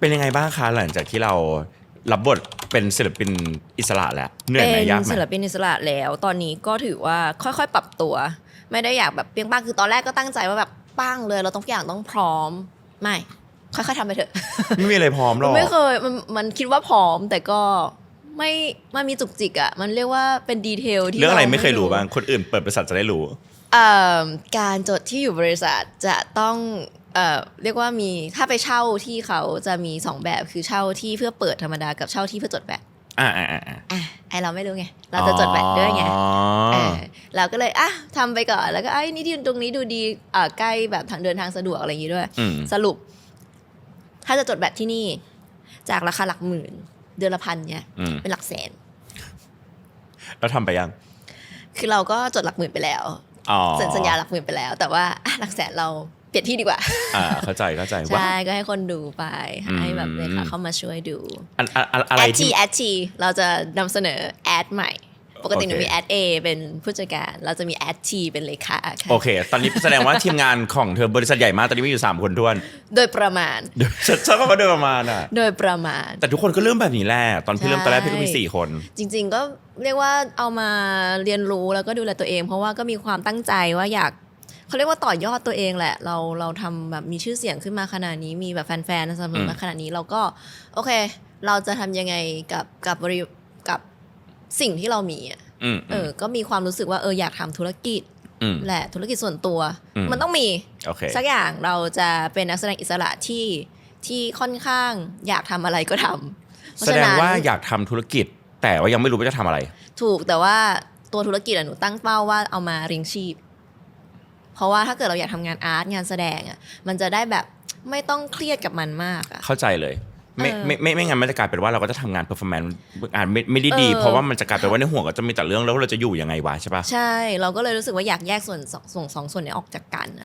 เป็นยังไงบ้างคะหลังจากที่เรารับบทเป็นศิลปินอิสระแล้วเหนื่อยไหมเป็นยากไหมศิลปินอิสระแล้ว ตอนนี้ก็ถือว่าค่อยๆ ปรับตัว ไม่ได้อยากแบบเปรี้ยงป้างคือตอนแรกก็ตั้งใจว่าแบบป้างเลยเราต้องทุกอย่างต้องพร้อมไม่ ค่อยๆทำไปเถอะไม่มีอะไรพร้อมหรอกไม่เคยมันมันคิดว่าพร้อมแต่ก็ไม่มันมีจุกจิกอะมันเรียกว่าเป็นดีเทลที่เรื่องอะไราไม่เคยรู้บ้างคนอื่นเปิดบริษัทจะได้รู้เอ่อการจดที่อยู่บริษัทจะต้อง เอ่อเรียกว่ามีถ้าไปเช่าที่เขาจะมีสองแบบคือเช่าที่เพื่อเปิดธรรมดากับเช่าที่เพื่อจดแบบอ่าอ่าอ่าอะไอเราไม่รู้ไงเราจะจดแบบด้วยไงอ๋อเออเราก็เลยอะทำไปก่อนแล้วก็ไอ้ยนี่ที่ตรงนี้ดูดีอ่าใกล้แบบทางเดินทางสะดวกอะไรอย่างงี้ด้วยอืมสรุป ถ้าจะจดแบบที่นี่ จากราคาหลักหมื่น เดือนละพันเนี่ยอืมเป็นหลักแสนแล้วทำไปยัง คือเราก็จดหลักหมื่นไปแล้วอ๋อเซ็นสัญญาหลักหมื่นไปแล้ว แต่ว่าอะหลักแสนเราเป ลี่ยนที่ดีกว่า อ่าเข้าใจเข้าใจว่าใช่ก็ให้คนดูไปอืมให้แบบเลยค่ะเข้ามาช่วยดูอันอันอันอะไรแอดทีที่แอดทีเราจะนำเสนอแอดใหม่ ปกติหนูโอเคมีแอดเอเป็นผู้จัดการ เราจะมีแอดทีเป็นเลขาค่ะโอเค ตอนนี้แสดงว่าทีมงานของเธอบริษัทใหญ่มาก ตอนนี้มีอยู่ 3 คนท้วน โดยประมาณเดี๋ยวฉันชอบคำว่าโดยประมาณอะโดยประมาณ แต่ทุกคนก็เริ่มแบบนี้แหละตอนพี่เริ่มตอนแรกพี่ก็มีใช่4คน จริง ๆ ก็เรียกว่าเอามาเรียนรู้แล้วก็ดูแลตัวเอง เพราะว่าก็มีความตั้งใจว่าอยาก เขาเรียกว่าต่อยอดตัวเองแหละ เราเราทำแบบมีชื่อเสียงขึ้นมาขนาดนี้มีแบบแฟนๆสนับสนุนมาขนาดนี้เราก็โอเค เราจะทำยังไงกับกับบริกับสิ่งที่เรามีอะอืมเออ ก็มีความรู้สึกว่าเอออยากทำธุรกิจอืมแหละธุรกิจส่วนตัวอืมมันต้องมีโอเคสักอย่างเราจะเป็นนักแสดงอิสระที่ที่ค่อนข้างอยากทำอะไรก็ทำเพระแสฉะดงนั้นว่าอยากทำธุรกิจ แต่ว่ายังไม่รู้ว่าจะทำอะไร ถูกแต่ว่าตัวธุรกิจอะหนูตั้งเป้าว่าเอามาเลี้ยงชีพ เพราะว่าถ้าเกิดเราอยากทำงานอาร์ตงานแสดงอะมันจะได้แบบไม่ต้องเครียดกับมันมากอะเข้าใจเลยไม่เออไม่ไม่ไม่งั้นมันจะกลายเป็นว่าเราก็จะทำงาน performance งานไม่ไม่ได้ดีเออเพราะว่ามันจะกลายเป็นว่าในหัวก็จะมีแต่เรื่องแล้วเราจะอยู่ยังไงวะใช่ปะใช่ เราก็เลยรู้สึกว่าอยากแยกส่วนสองส่วนสองส่วนนี้ออกจากกัน